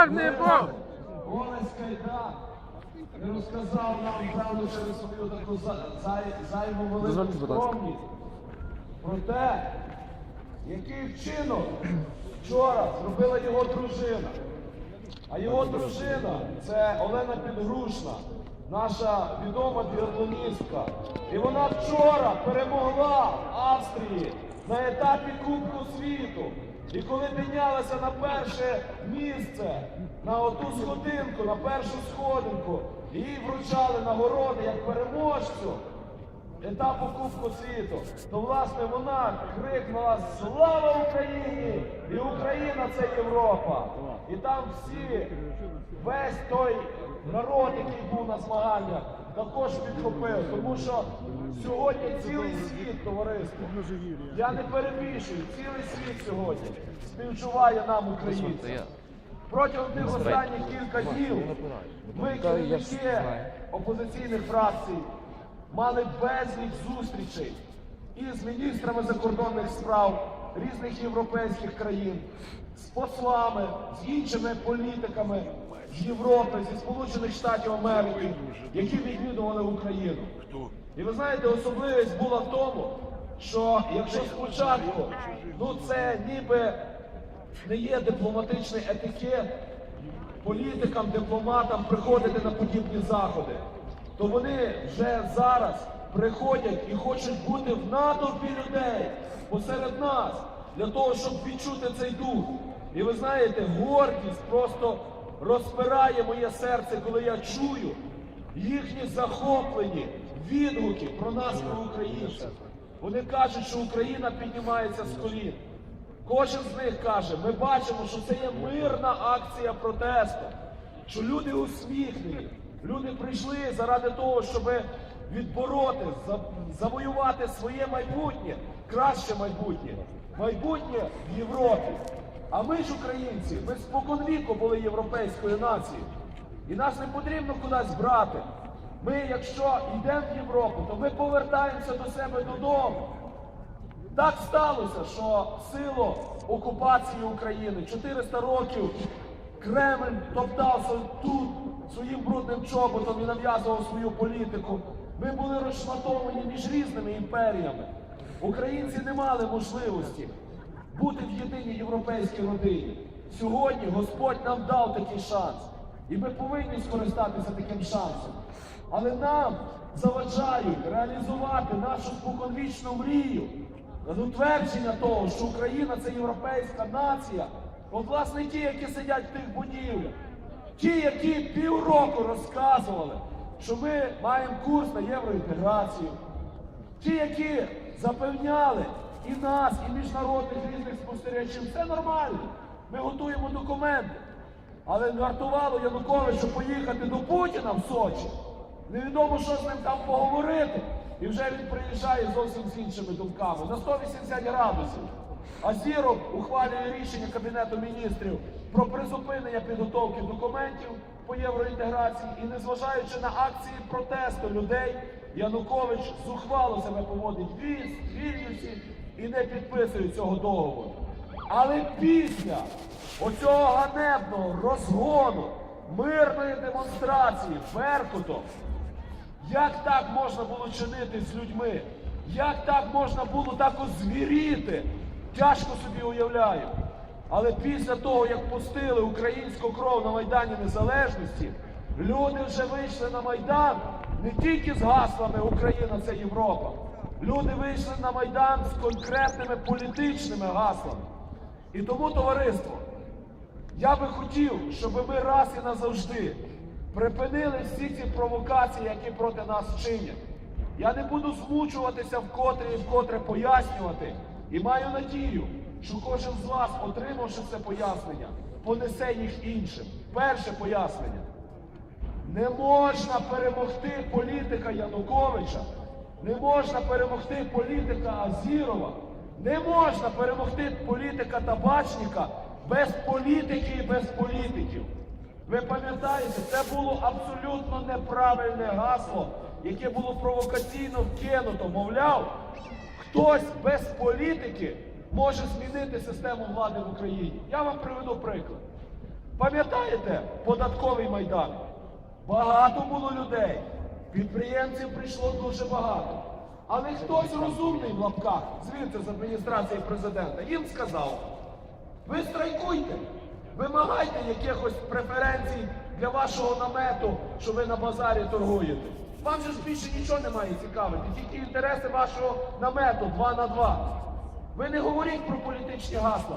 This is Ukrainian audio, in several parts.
Чорний бог! Олесь Кайдак не розказав нам, певно, через свою таку зайву велику скромність про те, який вчинок вчора зробила його дружина. А його дружина це Олена Підгрушна, наша відома біатлоністка. І вона вчора перемогла Австрії на етапі Кубку світу. І коли піднялася на перше місце, на оту сходинку, на першу сходинку, їй вручали нагороди як переможцю етапу Кубку світу, то власне вона крикнула Слава Україні! І Україна це Європа! І там всі, весь той народ, який був на змаганнях, також підхопив, тому що сьогодні цілий світ, товариство, я не перебільшую, цілий світ сьогодні співчуває нам українцям. Протягом тих останніх кілька днів ми, керівники опозиційних фракцій, мали безліч зустрічей із міністрами закордонних справ різних європейських країн, з послами, з іншими політиками з Європи, зі Сполучених Штатів Америки, які відвідували Україну. І ви знаєте, особливість була в тому, що якщо спочатку, ну це ніби не є дипломатичний етикет політикам, дипломатам приходити на подібні заходи, то вони вже зараз приходять і хочуть бути в натовпі людей посеред нас для того, щоб відчути цей дух. І ви знаєте, гордість просто розпирає моє серце, коли я чую їхні захоплені відгуки про нас, про українців. Вони кажуть, що Україна піднімається з колін. Кожен з них каже, ми бачимо, що це є мирна акція протесту, що люди усміхнені, люди прийшли заради того, щоб відбороти, завоювати своє майбутнє, краще майбутнє, майбутнє в Європі. А ми ж, українці, ми споконвіку були європейською нацією. І нас не потрібно кудись брати. Ми, якщо йдемо в Європу, то ми повертаємося до себе додому. Так сталося, що силу окупації України 400 років Кремль топтався тут своїм брудним чоботом і нав'язував свою політику. Ми були розшматовані між різними імперіями. Українці не мали можливості бути в єдиній європейській родині. Сьогодні Господь нам дав такий шанс, і ми повинні скористатися таким шансом. Але нам заважають реалізувати нашу споконвічну мрію з утвердження того, що Україна це європейська нація. От, власне, ті, які сидять в тих будівлях, ті, які півроку розказували, що ми маємо курс на євроінтеграцію, ті, які запевняли і нас, і міжнародних різних спостерігачів, все нормально. Ми готуємо документи. Але вартувало Януковичу поїхати до Путіна в Сочі. Невідомо, що з ним там поговорити. І вже він приїжджає зовсім з іншими думками на 180 градусів. А Зіров ухвалює рішення Кабінету міністрів про призупинення підготовки документів по євроінтеграції і незважаючи на акції протесту людей, Янукович зухвало себе поводить в Вільнюсі і не підписує цього договору. Але після оцього ганебного розгону мирної демонстрації Беркутом, як так можна було чинити з людьми? Як так можна було так озвіріти? Тяжко собі уявляю. Але після того, як пустили українську кров на Майдані Незалежності, люди вже вийшли на Майдан не тільки з гаслами Україна це Європа. Люди вийшли на Майдан з конкретними політичними гаслами. І тому, товариство, я би хотів, щоб ми раз і назавжди припинили всі ці провокації, які проти нас чинять. Я не буду змучуватися вкотре і вкотре пояснювати. І маю надію, що кожен з вас, отримавши це пояснення, понесе їх іншим. Перше пояснення. Не можна перемогти політика Януковича, не можна перемогти політика Азірова, не можна перемогти політика Табачника без політики і без політиків. Ви пам'ятаєте, це було абсолютно неправильне гасло, яке було провокаційно вкинуто. Мовляв, хтось без політики може змінити систему влади в Україні. Я вам приведу приклад. Пам'ятаєте податковий майдан? Багато було людей. Підприємців прийшло дуже багато. Але хтось розумний в лапках, звідси з адміністрації президента, їм сказав, ви страйкуйте, вимагайте якихось преференцій для вашого намету, що ви на базарі торгуєте. Вам же ж більше нічого немає цікавити, тільки інтереси вашого намету 2 на 2. Ви не говоріть про політичні гасла.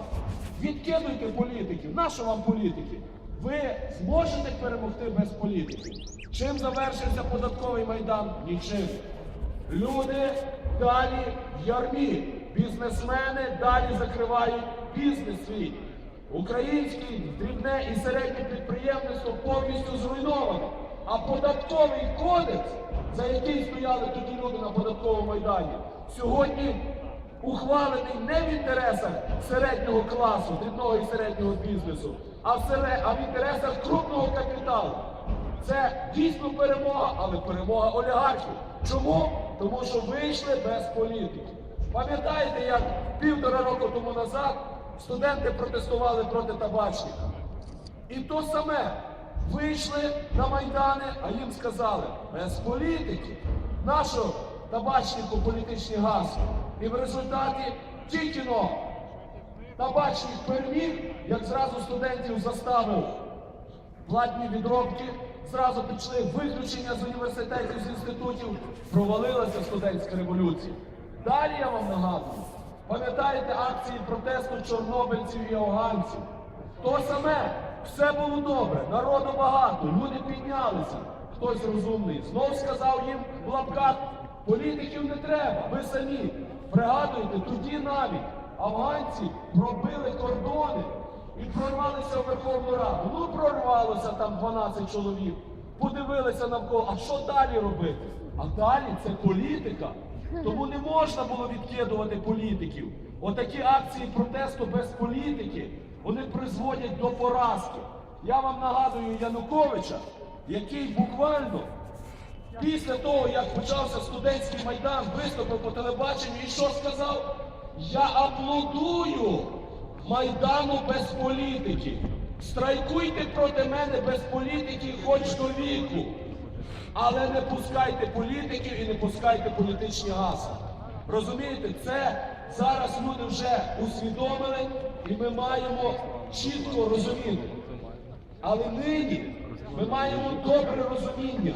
Відкидуйте політиків. Нащо вам політики? Ви зможете перемогти без політики. Чим завершився податковий майдан? Нічим. Люди далі в ярмі. Бізнесмени далі закривають бізнес свій. Українське дрібне і середнє підприємництво повністю зруйновано. А податковий кодекс, за який стояли тоді люди на податковому майдані, сьогодні ухвалений не в інтересах середнього класу, дрібного і середнього бізнесу, а в, інтересах крупного капіталу. Це дійсно перемога, але перемога олігархів. Чому? Тому що вийшли без політики. Пам'ятаєте, як півтора року тому назад студенти протестували проти табачника? І то саме вийшли на майдани, а їм сказали, без політики, нашого табачнику політичні гасла. І в результаті тільки но табачник переміг, як зразу студентів заставив платні відробки, зразу пішли виключення з університетів, з інститутів, провалилася студентська революція. Далі я вам нагадую, пам'ятаєте акції протесту чорнобильців і афганців? То саме, все було добре, народу багато, люди піднялися. Хтось розумний знов сказав їм в лапках, політиків не треба, ви самі. Пригадуєте, тоді навіть афганці пробили кордони і прорвалися в Верховну Раду. Ну, прорвалося там 12 чоловік. Подивилися навколо, а що далі робити? А далі це політика. Тому не можна було відкидувати політиків. Отакі акції протесту без політики вони призводять до поразки. Я вам нагадую Януковича, який буквально після того, як почався студентський майдан, виступив по телебаченню і що сказав? Я аплодую майдану без політики. Страйкуйте проти мене без політики, хоч до віку. Але не пускайте політиків і не пускайте політичні гасла. Розумієте, це зараз люди вже усвідомили, і ми маємо чітко розуміти. Але нині ми маємо добре розуміння,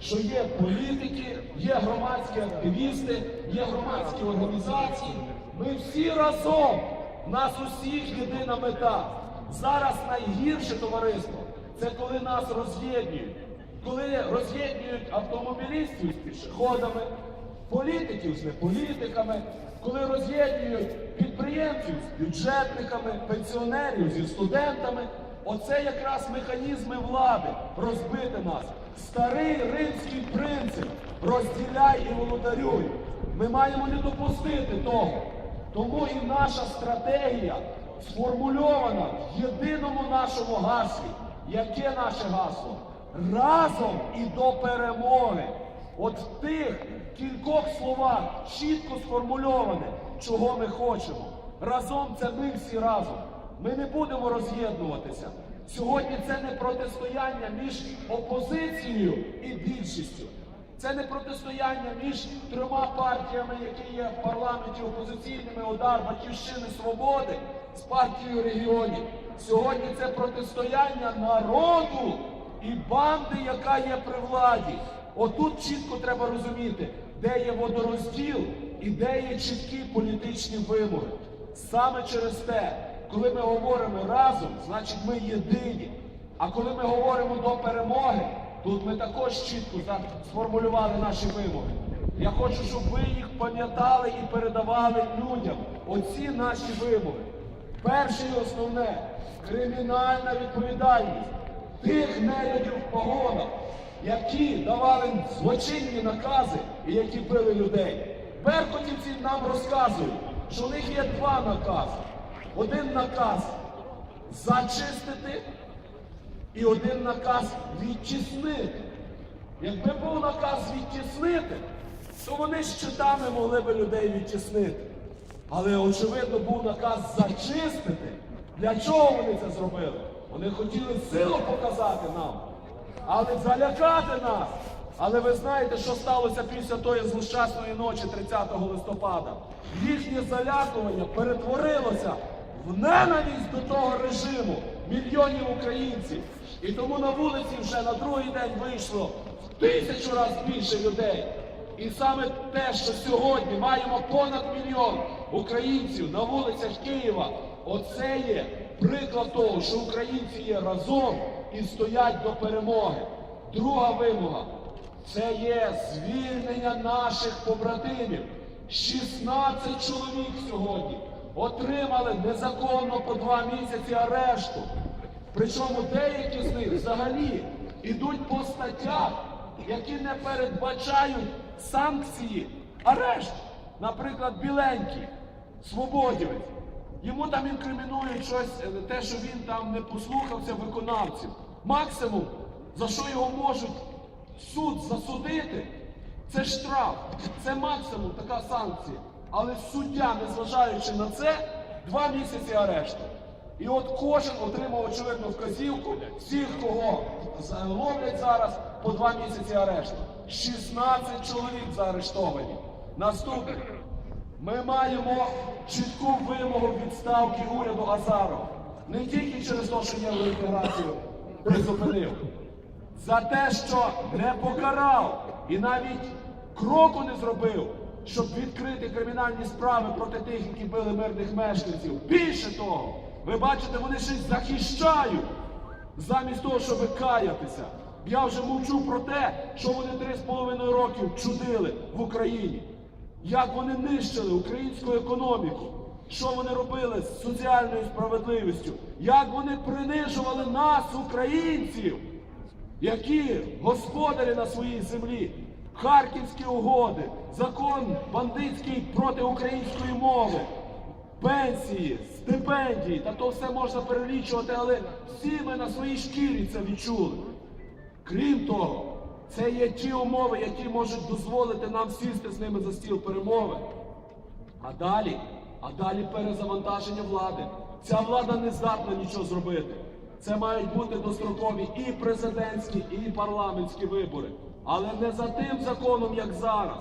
що є політики, є громадські активісти, є громадські організації. Ми всі разом, нас усіх єдина мета. Зараз найгірше товариство це коли нас роз'єднують, коли роз'єднують автомобілістів з пішоходами, політиків з неполітиками, коли роз'єднують підприємців з бюджетниками, пенсіонерів зі студентами. Оце якраз механізми влади розбити нас. Старий римський принцип розділяй і володарюй. Ми маємо не допустити того. Тому і наша стратегія сформульована в єдиному нашому гаслі. Яке наше гасло? Разом і до перемоги. От в тих кількох словах чітко сформульоване, чого ми хочемо. Разом це ми всі разом. Ми не будемо роз'єднуватися. Сьогодні це не протистояння між опозицією і більшістю. Це не протистояння між трьома партіями, які є в парламенті опозиційними удар Батьківщини Свободи з партією регіонів. Сьогодні це протистояння народу і банди, яка є при владі. Отут чітко треба розуміти, де є водорозділ і де є чіткі політичні вимоги. Саме через те, коли ми говоримо разом, значить ми єдині. А коли ми говоримо до перемоги, тут ми також чітко сформулювали наші вимоги. Я хочу, щоб ви їх пам'ятали і передавали людям. Оці наші вимоги. Перше і основне кримінальна відповідальність тих нелюдів в погонах, які давали злочинні накази і які били людей. Беркутівці нам розказують, що у них є два накази. Один наказ зачистити і один наказ відтіснити. Якби був наказ відтіснити, то вони з щитами могли би людей відтіснити. Але очевидно був наказ зачистити. Для чого вони це зробили? Вони хотіли силу показати нам, але залякати нас. Але ви знаєте, що сталося після тої злощасної ночі 30 листопада? Їхнє залякування перетворилося в ненависть до того режиму мільйонів українців. І тому на вулиці вже на другий день вийшло в тисячу разів більше людей. І саме те, що сьогодні маємо понад мільйон українців на вулицях Києва, оце є приклад того, що українці є разом і стоять до перемоги. Друга вимога це є звільнення наших побратимів. 16 чоловік сьогодні отримали незаконно по два місяці арешту. Причому деякі з них взагалі йдуть по статтях, які не передбачають санкції арешт. Наприклад, біленький, свободівець. Йому там інкримінують щось, е, те, що він там не послухався виконавців. Максимум, за що його можуть суд засудити, це штраф. Це максимум така санкція. Але суддя, незважаючи на це, два місяці арешту. І от кожен отримав очевидну вказівку всіх, кого ловлять зараз по два місяці арешту. 16 чоловік заарештовані. Наступне. Ми маємо чітку вимогу відставки уряду Азарова. Не тільки через те, що євроінтеграцію призупинив, за те, що не покарав і навіть кроку не зробив, щоб відкрити кримінальні справи проти тих, які били мирних мешканців. Більше того, ви бачите, вони й захищають замість того, щоб каятися. Я вже мовчу про те, що вони три з половиною років чудили в Україні. Як вони нищили українську економіку, що вони робили з соціальною справедливістю, як вони принижували нас, українців, які господарі на своїй землі, харківські угоди, закон бандитський проти української мови, пенсії, стипендії, та то все можна перелічувати, але всі ми на своїй шкірі це відчули. Крім того, це є ті умови, які можуть дозволити нам сісти з ними за стіл перемови. А далі, а далі перезавантаження влади. Ця влада не здатна нічого зробити. Це мають бути дострокові і президентські, і парламентські вибори. Але не за тим законом, як зараз.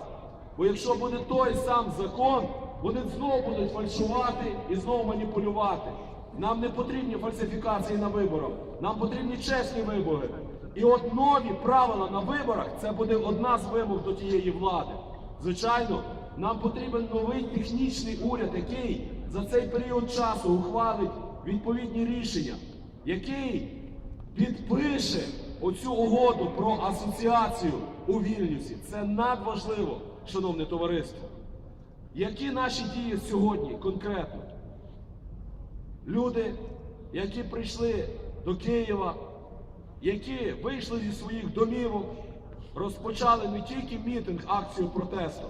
Бо якщо буде той сам закон, вони знову будуть фальшувати і знову маніпулювати. Нам не потрібні фальсифікації на виборах, нам потрібні чесні вибори. І от нові правила на виборах це буде одна з вимог до тієї влади. Звичайно, нам потрібен новий технічний уряд, який за цей період часу ухвалить відповідні рішення, який підпише оцю угоду про асоціацію у Вільнюсі. Це надважливо, шановне товариство. Які наші дії сьогодні конкретно? Люди, які прийшли до Києва, які вийшли зі своїх домівок, розпочали не тільки мітинг, акцію протесту.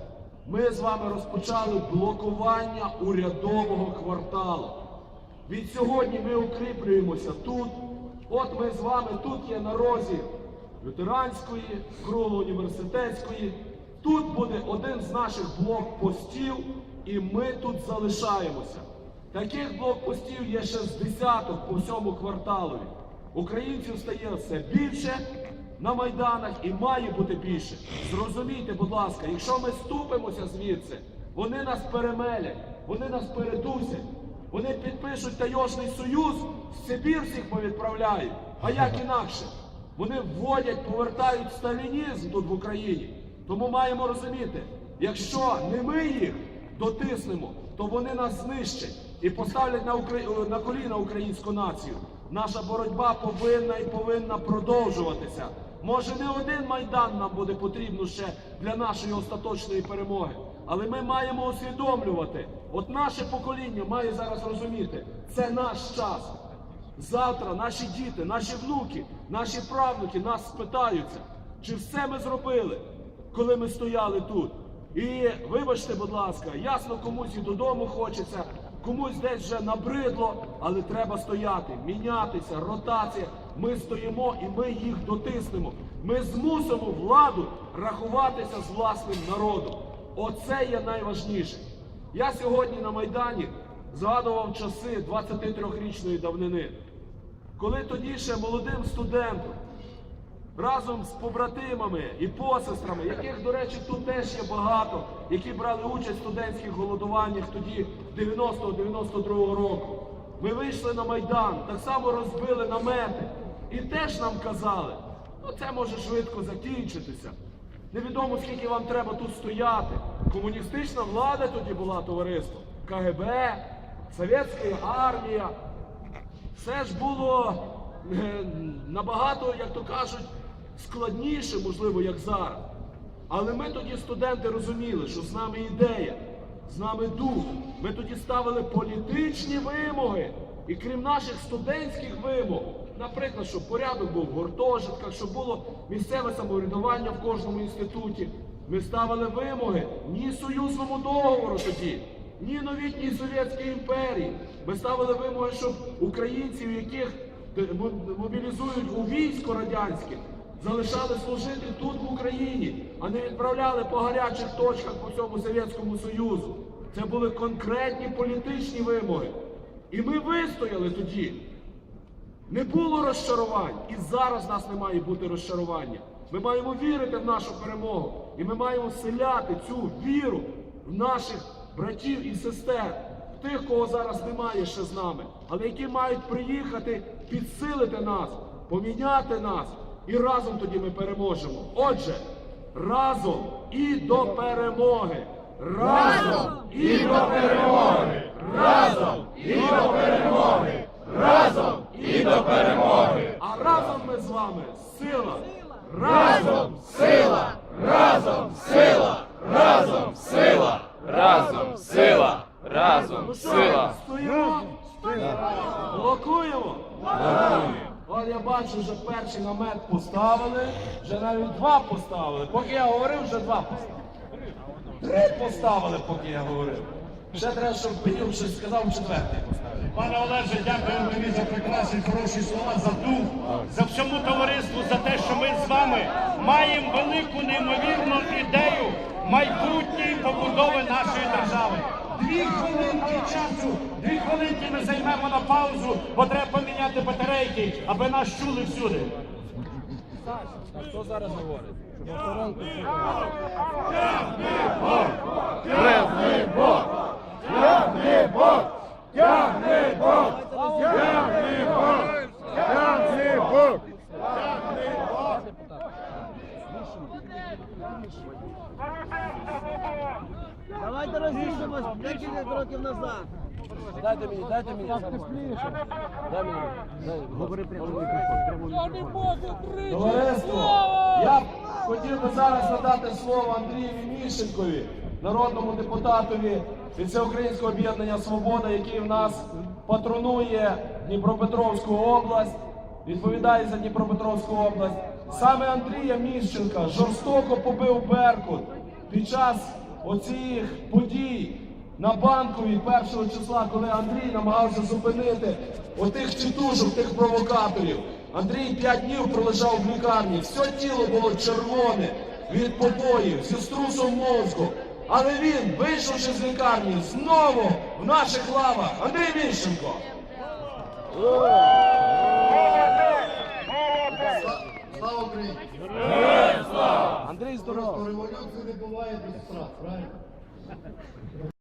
Ми з вами розпочали блокування урядового кварталу. Від сьогодні ми укріплюємося тут. От ми з вами тут є на розі лютеранської, кругло університетської. Тут буде один з наших блокпостів, і ми тут залишаємося. Таких блокпостів є ще з десяток по всьому кварталові. Українців стає все більше на майданах і має бути більше. Зрозумійте, будь ласка, якщо ми ступимося звідси, вони нас перемелять, вони нас передусять, вони підпишуть тайожний союз, в Сибір всіх повідправляють. А як інакше? Вони вводять, повертають сталінізм тут в Україні. Тому маємо розуміти, якщо не ми їх дотиснемо, то вони нас знищать і поставлять на, Укра... на коліна українську націю. Наша боротьба повинна і повинна продовжуватися. Може, не один майдан нам буде потрібно ще для нашої остаточної перемоги. Але ми маємо усвідомлювати, от наше покоління має зараз розуміти, це наш час. Завтра наші діти, наші внуки, наші правнуки нас спитаються, чи все ми зробили, коли ми стояли тут. І вибачте, будь ласка, ясно, комусь і додому хочеться, комусь десь вже набридло, але треба стояти, мінятися, ротація. Ми стоїмо і ми їх дотиснемо. Ми змусимо владу рахуватися з власним народом. Оце є найважніше. Я сьогодні на Майдані згадував часи 23-річної давнини коли тоді ще молодим студентом, разом з побратимами і посестрами, яких, до речі, тут теж є багато, які брали участь в студентських голодуваннях тоді 90-92 року. Ми вийшли на Майдан, так само розбили намети. І теж нам казали, ну це може швидко закінчитися. Невідомо, скільки вам треба тут стояти. Комуністична влада тоді була товариство, КГБ, Совєтська армія. Все ж було е, набагато, як то кажуть, складніше, можливо, як зараз. Але ми тоді, студенти, розуміли, що з нами ідея, з нами дух. Ми тоді ставили політичні вимоги. І крім наших студентських вимог, наприклад, щоб порядок був в гуртожитках, щоб було місцеве самоврядування в кожному інституті, ми ставили вимоги ні союзному договору тоді, ні новітній Совєтській імперії. Ми ставили вимоги, щоб українців, яких мобілізують у військо радянське, залишали служити тут в Україні, а не відправляли по гарячих точках по всьому Совєтському Союзу. Це були конкретні політичні вимоги. І ми вистояли тоді. Не було розчарувань, і зараз в нас не має бути розчарування. Ми маємо вірити в нашу перемогу, і ми маємо вселяти цю віру в наших братів і сестер, в тих, кого зараз немає ще з нами, але які мають приїхати підсилити нас, поміняти нас, і разом тоді ми переможемо. Отже, разом і до перемоги. Разом і до перемоги! Разом і до перемоги! Разом і до перемоги! А разом ми з вами сила! Разом сила! Разом сила! Разом сила! Разом сила! Разом сила! стоїмо? Блокуємо? От я бачу, вже перший намет поставили, вже навіть два поставили. Поки я говорив, вже два поставили. Три поставили, поки я говорив. Ще треба, щоб Пенюк щось сказав, четвертий поставив. Пане Олеже, дякую тобі за прекрасні хороші слова, за дух, за всьому товариству, за те, що ми з вами маємо велику неймовірну ідею майбутньої побудови нашої держави. Дві хвилинки часу, дві хвилинки ми займемо на паузу, бо треба поміняти батарейки, аби нас чули всюди. Розійдемось декілька кроків назад. Дайте мені, дайте мені. Дай мені. Говори прямо в Товариство, я хотів би зараз надати слово Андрієві Міщенкові, народному депутатові від Всеукраїнського об'єднання Свобода, який в нас патронує Дніпропетровську область, відповідає за Дніпропетровську область. Саме Андрія Міщенка жорстоко побив Беркут під час оцих подій на банковій першого числа, коли Андрій намагався зупинити отих тітушок, тих провокаторів. Андрій п'ять днів пролежав в лікарні, все тіло було червоне від побоїв, зі струсом мозку. Але він, вийшовши з лікарні, знову в наших лавах. Андрій Міщенко. Слава Україні! Андрій здоров. Революцію не буває без страх, правильно?